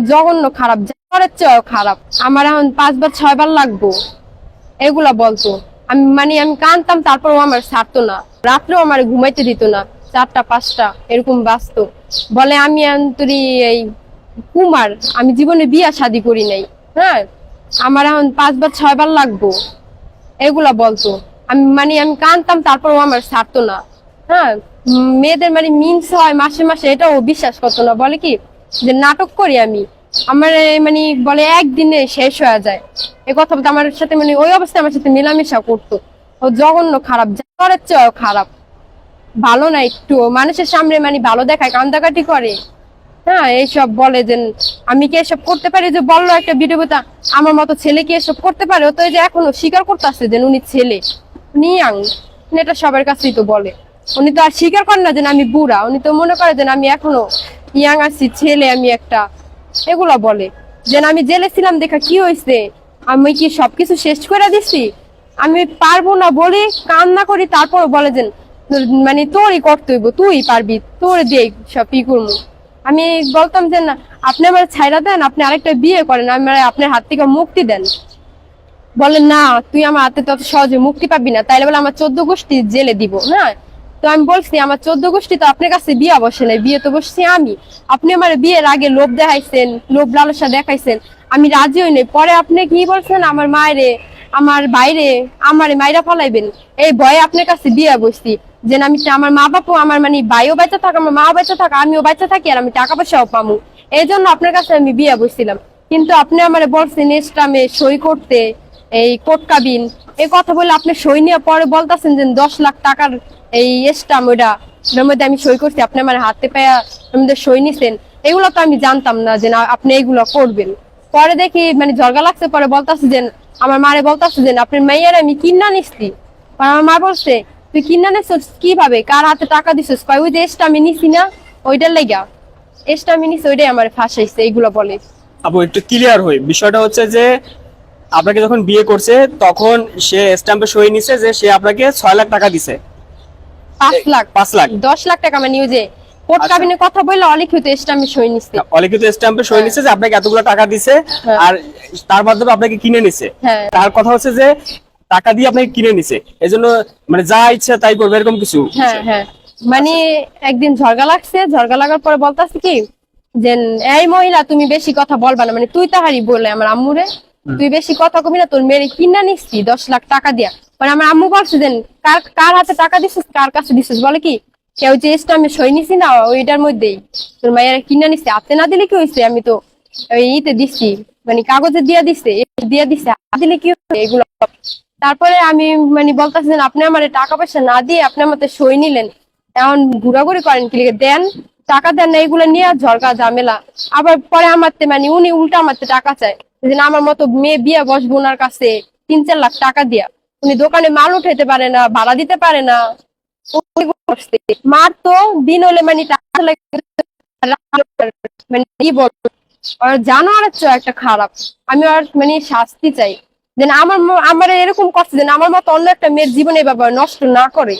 জঘন্য খারাপ জ্বরের চেয়েও খারাপ। আমার এখন পাঁচবার, ছয়বার লাগবো। এগুলা বলতো। আমি মানে আমি কানতাম, তারপরও আমার ছাড়তো না। রাত্রেও আমার ঘুমাইতে দিত না। চারটা, পাঁচটা, এরকম বাঁচতো। বলে আমি অন্তরি এই কুমার, আমি জীবনে বিয়া শাদি করি নাই। হ্যাঁ? আমার এখন পাঁচবার, ছয়বার লাগবো। এগুলা বলতো। আমি মানে আমি কানতাম, তারপরও আমার ছাড়তো না। হ্যাঁ? মেয়েদের মানে মিন্স হয় মাসে মাসে, এটাও বিশ্বাস করতো না। বলে কি? যে নাটক করি আমি। আমার মানে বলে একদিনে শেষ হয়ে যায়। এই কথা আমার সাথে মানে ওই অবস্থায় আমার সাথে মেলামেশা করতো। ও জঘন্য খারাপ জ্বরের চেয়েও খারাপ। ভালো না একটু। মানুষের সামনে মানে ভালো দেখায়, কান্দাকাটি করে। হ্যাঁ এইসব বলে যে, আমি কি এসব করতে পারি? যে বলল একটা ভিডিও কথা আমার মতো ছেলে কি এসব করতে পারে? ও তো এই যে এখনও স্বীকার করতেছে যে উনি ছেলে। উনি ইয়াং। এটা সবার কাছেই তো বলে। উনি তো আর স্বীকার করেন না যে আমি বুড়া। উনি তো মনে করে যে আমি এখনও ইয়াং আছি, ছেলে আমি একটা। এগুলা বলে। যে আমি জেলে ছিলাম দেখা কি হয়েছে আমি কি সবকিছু শেষ করে দিছি? আমি পারব না বলে কান্না করি, তারপর বলে যে মানে তোরই করতে হইব তুই পারবি, তোর দিয়ে সব ই করব। আমি বলতাম যে, না, আপনি আমার ছাইরা দেন, আপনি আরেকটা বিয়ে করেন, আমার, আপনার হাত থেকে মুক্তি দেন। বলে, না, তুই আমার হাতে তত সহজে মুক্তি পাবি না, তাইলে বলে আমার চোদ্দ গোষ্ঠী জেলে দিব। না তো আমি বলছি, আমার চোদ্দ গোষ্ঠী তো আপনার কাছে বিয়ে বসে নাই। বিয়ে তো বসছি আমি। আপনি আমার বিয়ের আগে লোভ দেখাইছেন, লোভ লালসা দেখাইছেন। আমি রাজি হই নাই। পরে আপনি কি বলছেন? আমার মায়েরে, আমার বাইরে, আমার মাইরা ফলাইবেন। এই ভয়ে আপনার কাছে বিয়ে বসছি। যে আমি আমার মা বাপু আমার মানে ভাইও বাচ্চা থাক, আমার মাও বাচ্চা থাক, আমিও বাচ্চা থাকি আর আমি টাকা পয়সাও পামু। এই জন্য আপনার কাছে আমি বিয়ে বসছিলাম। কিন্তু আপনি আমার বলছেন, ইসলামে সই করতে, এই কোট কাবিন। এই কথা বলে আপনি সই নিয়ে পরে বলতেছেন যে দশ লাখ টাকার এই স্টাম ওইটা, ওটার মধ্যে আমি সই করছি, আপনি আমার হাতে পায়া এর মধ্যে সই নিছেন, এগুলো তো আমি জানতাম না যে না, আপনি এগুলো করবেন। পরে দেখি মানে ঝরগা লাগছে, পরে বলতাছে যে, আমার মারে বলতেছে যে, আপনার মেয়ের আমি কিনা নিচ্ছি পরে আমার মা বলছে, তুই কিনা নিছিস কীভাবে? কার হাতে টাকা দিছিস? কয়, ওই যে এসটা আমি নিছি না, ওইটার লেগা। এসটা আমি নিছি, ওইটাই আমার ফাঁসাইছে এইগুলো বলে। আপু, একটু ক্লিয়ার হই। বিষয়টা হচ্ছে যে, আপনাকে যখন বিয়ে করছে, তখন সে স্ট্যাম্পে সই নিছে যে, সে আপনাকে ছয় লাখ টাকা দিছে। পাঁচ লাখ। পাঁচ লাখ। দশ লাখ টাকা আমার নিউজে কোর্ট আচ্ছা। কথা বললে অলিখিত সই নিচ্ছি অলিখিত স্ট্যাম্পে সই হ্যাঁ। নিছে যে আপনাকে এতগুলো টাকা দিছে হ্যাঁ। আর তার মাধ্যমে আপনাকে কিনে নিছে। হ্যাঁ। তার কথা হচ্ছে যে টাকা দিয়ে আপনাকে কিনে নিছে। এজন্য মানে যা ইচ্ছা তাই করবে এরকম কিছু হ্যাঁ হ্যাঁ। মানে একদিন ঝরগা লাগছে ঝরগা লাগার পরে বলতাছে কি যে এই মহিলা তুমি বেশি কথা বলবা না। মানে তুই তাহারি বলে আমার আম্মুরে তুই বেশি কথা কবি না তোর মেয়ে কিনা নিচ্ছি দশ লাখ টাকা দিয়া। মানে আমার আম্মু বলছে যে কার কার হাতে টাকা দিছিস, কার কাছে দিছিস? বলে কি, কেউ যে এসটা আমি সই নিছি না, ওইটার মধ্যেই। তোর মায়ের কিনা নিচ্ছে হাতে না দিলে কি হয়েছে আমি তো ইতে দিচ্ছি মানে কাগজে দিয়া দিছে দিয়া দিছে দিলে কি হয়েছে এগুলো? তারপরে আমি মানে বলতেছি আপনি আমার টাকা পয়সা না দিয়ে আপনি আমাকে সই নিলেন। এখন ঘোরাঘুরি করেন, কি দেন, টাকা দেন না, এগুলো নিয়ে ঝরকা ঝামেলা। আবার পরে আমার তে মানে উনি উল্টা আমার তে টাকা চায়। আমার মতো মেয়ে বিয়ে বসবো ওনার কাছে তিন, চার লাখ টাকা দিয়া। উনি দোকানে মাল উঠাইতে পারে না, ভাড়া দিতে পারে না। মার তো দিন হলে মানে মানে জানো আর একটা খারাপ, আমি আর মানে শাস্তি চাই। যেন আমার আমার এরকম কষ্ট, যেন আমার মতো অন্য একটা মেয়ের জীবনে ব্যাপার নষ্ট না করে।